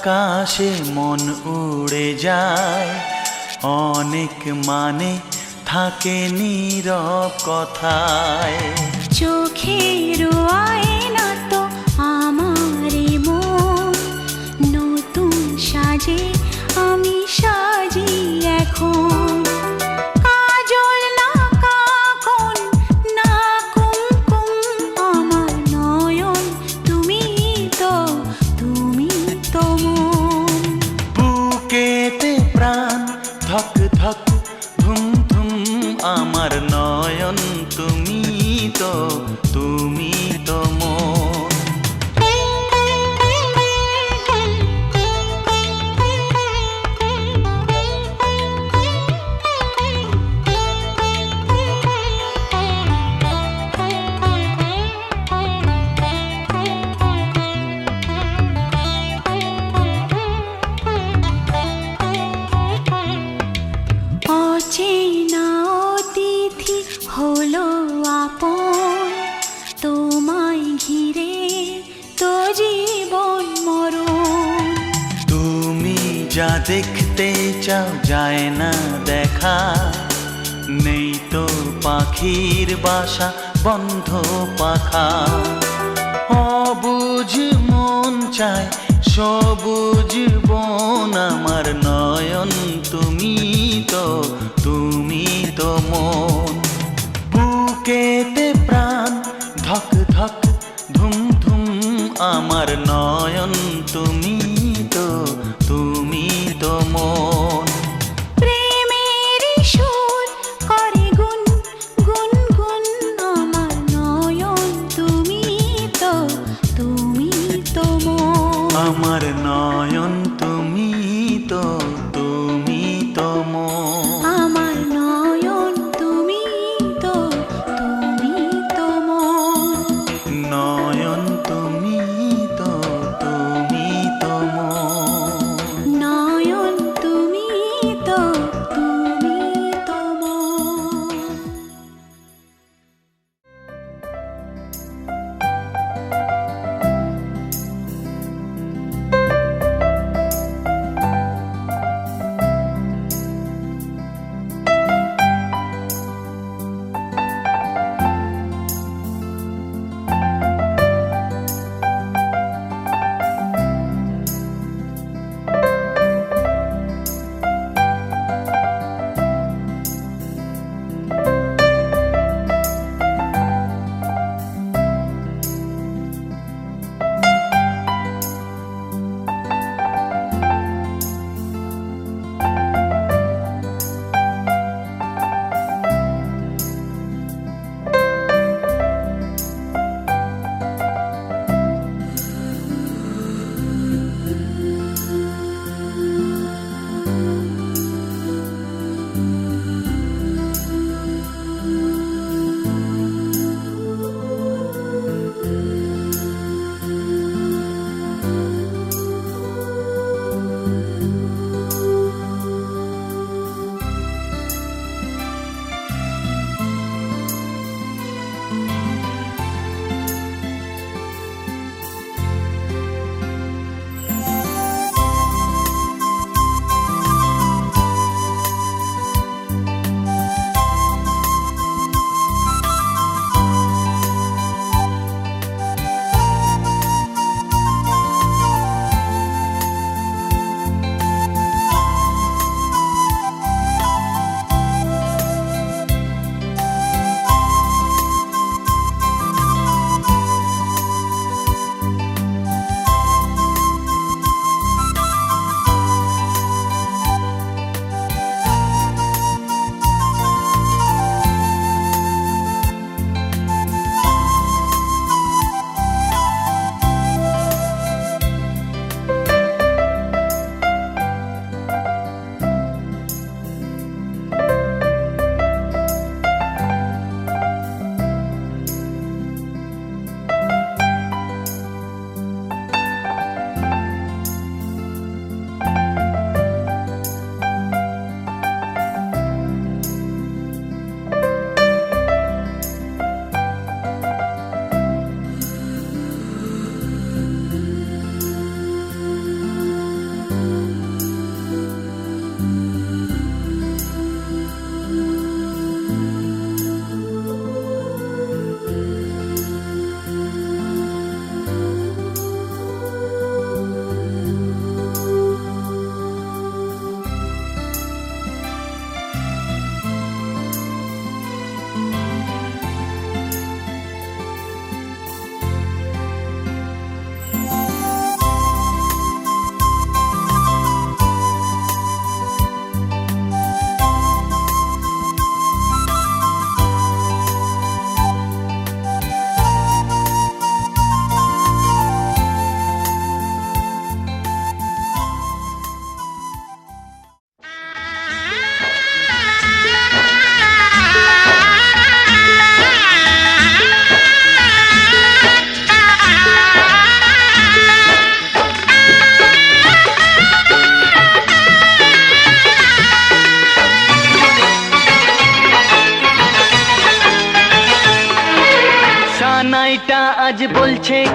আকাশে মন উড়ে যায়। অনেক মানে থাকে নীরব কথায়। চোখের আয় চাও যায় না দেখা। নেই তো পাখির বাসা, বন্ধ পাখা। অবুঝ মন চায় সবুজ বন আমার নয়ন, তুমি তো তুমি তো মন। বুকেতে প্রাণ, ধক ধক ধুম ধুম আমার নয়ন, তুমি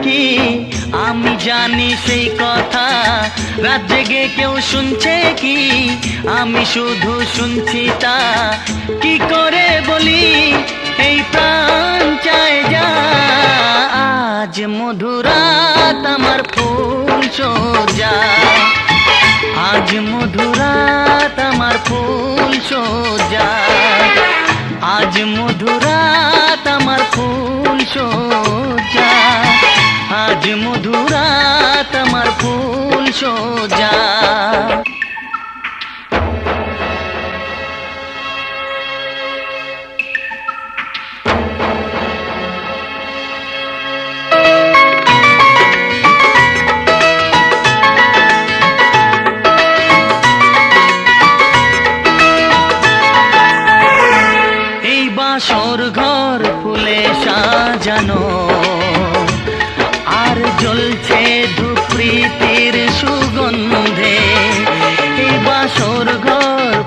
কি? আমি জানি সেই কথা। রাত জেগে কেউ শুনছে কি? আমি শুধু শুনছি তা। কি করে বলি? এই প্রাণ চায় যা। আজ মধুরাত আমার ফুল সোজা। আজ মধুরাত আমার ফুল সোজা। আজ মধুরাত আমার ফুল সোজা। ফুল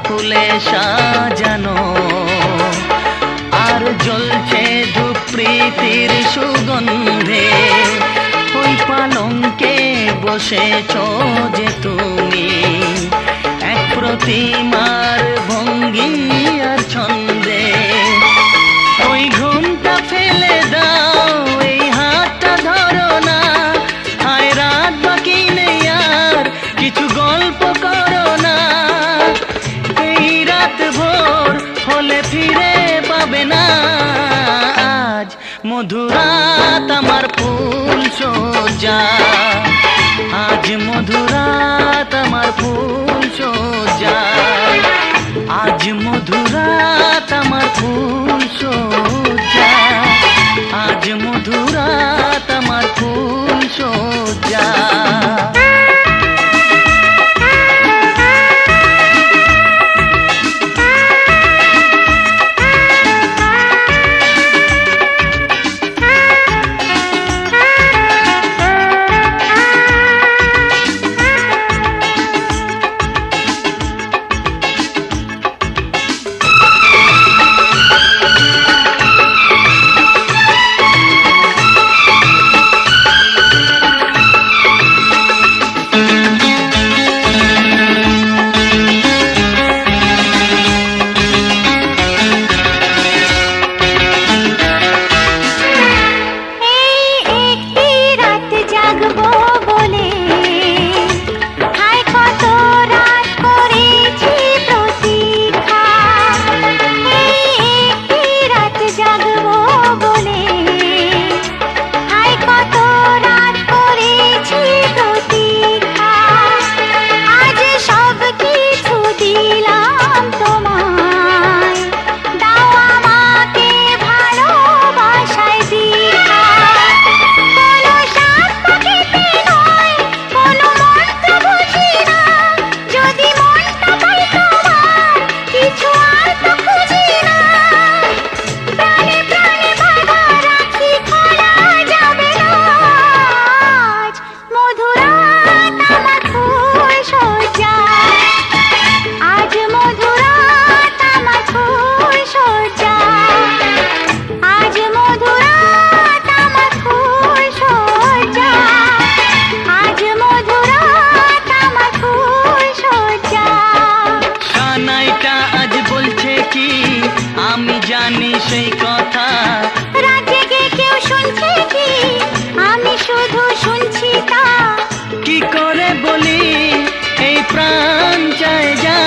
ফুলে সাজানো। আর জ্বলছে ধুপ্রীতির সুগন্ধে। ওই পালঙ্কে বসেছ যে তুমি। এক প্রতিমার ভঙ্গি আর ছন্দে। ওই ঘুমটা ফেলে দাও। মধুরাত আমার ফুল সোজা। আজ মধুরাত আমার ফুল সোজা। আজ মধুরাত আমার ফুল সোজা। জানি সেই কথা। রাত জেগে কেউ শুনছে কি? আমি শুধু শুনছি তা। কি করে বলি? এই প্রাণ চায় যা।